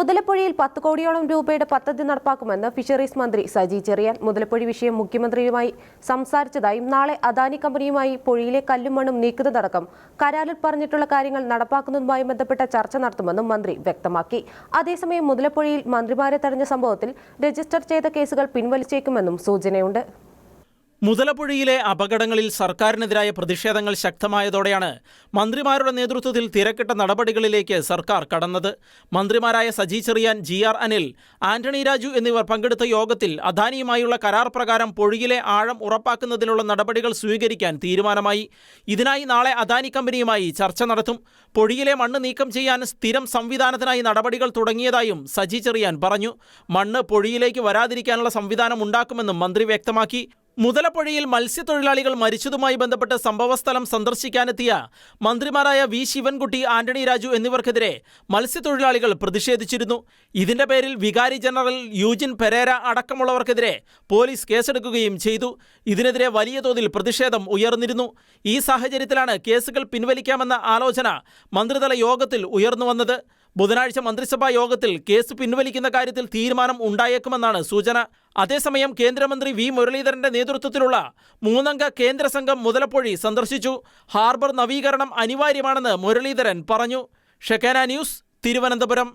മുതലപ്പുഴയിൽ പത്ത് കോടിയോളം രൂപയുടെ പദ്ധതി നടപ്പാക്കുമെന്ന് ഫിഷറീസ് മന്ത്രി സജി ചെറിയാൻ. മുതലപ്പുഴ വിഷയം മുഖ്യമന്ത്രിയുമായി സംസാരിച്ചതായും നാളെ അദാനി കമ്പനിയുമായി പുഴയിലെ കല്ലും മണ്ണും നീക്കുന്നതടക്കം കരാറിൽ പറഞ്ഞിട്ടുള്ള കാര്യങ്ങൾ നടപ്പാക്കുന്നതുമായി ബന്ധപ്പെട്ട ചർച്ച നടത്തുമെന്നും മന്ത്രി വ്യക്തമാക്കി. അതേസമയം മുതലപ്പുഴയിൽ മന്ത്രിമാരെ തടഞ്ഞ സംഭവത്തിൽ രജിസ്റ്റർ ചെയ്ത കേസുകൾ പിൻവലിച്ചേക്കുമെന്നും സൂചനയുണ്ട്. മുതലപ്പുഴയിലെ അപകടങ്ങളിൽ സർക്കാരിനെതിരായ പ്രതിഷേധങ്ങൾ ശക്തമായതോടെയാണ് മന്ത്രിമാരുടെ നേതൃത്വത്തിൽ തിരക്കിട്ട നടപടികളിലേക്ക് സർക്കാർ കടന്നത്. മന്ത്രിമാരായ സജി ചെറിയാൻ ജി ആർ അനിൽ ആന്റണി രാജു എന്നിവർ പങ്കെടുത്ത യോഗത്തിൽ അദാനിയുമായുള്ള കരാർ പ്രകാരം പൊഴിയിലെ ആഴം ഉറപ്പാക്കുന്നതിനുള്ള നടപടികൾ സ്വീകരിക്കാൻ തീരുമാനമായി. ഇതിനായി നാളെ അദാനി കമ്പനിയുമായി ചർച്ച നടത്തും. പൊഴിയിലെ മണ്ണ് നീക്കം ചെയ്യാൻ സ്ഥിരം സംവിധാനത്തിനായി നടപടികൾ തുടങ്ങിയതായും സജി ചെറിയാൻ പറഞ്ഞു. മണ്ണ് പൊഴിയിലേക്ക് വരാതിരിക്കാനുള്ള സംവിധാനം ഉണ്ടാക്കുമെന്നും മന്ത്രി വ്യക്തമാക്കി. മുതലപ്പുഴയിൽ മത്സ്യത്തൊഴിലാളികൾ മരിച്ചതുമായി ബന്ധപ്പെട്ട് സംഭവസ്ഥലം സന്ദർശിക്കാനെത്തിയ മന്ത്രിമാരായ വി ശിവൻകുട്ടി ആന്റണി രാജു എന്നിവർക്കെതിരെ മത്സ്യത്തൊഴിലാളികൾ പ്രതിഷേധിച്ചിരുന്നു. ഇതിന്റെ പേരിൽ വികാരി ജനറൽ യൂജിൻ പെരേര അടക്കമുള്ളവർക്കെതിരെ പോലീസ് കേസെടുക്കുകയും ചെയ്തു. ഇതിനെതിരെ വലിയ തോതിൽ പ്രതിഷേധം ഉയർന്നിരുന്നു. ഈ സാഹചര്യത്തിലാണ് കേസുകൾ പിൻവലിക്കാമെന്ന ആലോചന മന്ത്രിതല യോഗത്തിൽ ഉയർന്നു വന്നത്. ബുധനാഴ്ച മന്ത്രിസഭാ യോഗത്തിൽ കേസ് പിൻവലിക്കുന്ന കാര്യത്തിൽ തീരുമാനം ഉണ്ടായേക്കുമെന്നാണ് സൂചന. അതേസമയം കേന്ദ്രമന്ത്രി വി. മുരളീധരന്റെ നേതൃത്വത്തിലുള്ള മൂന്നംഗ കേന്ദ്ര സംഘം മുതലപ്പൊഴി സന്ദർശിച്ചു. ഹാർബർ നവീകരണം അനിവാര്യമാണെന്ന് മുരളീധരൻ പറഞ്ഞു. ഷെക്കാന ന്യൂസ് തിരുവനന്തപുരം.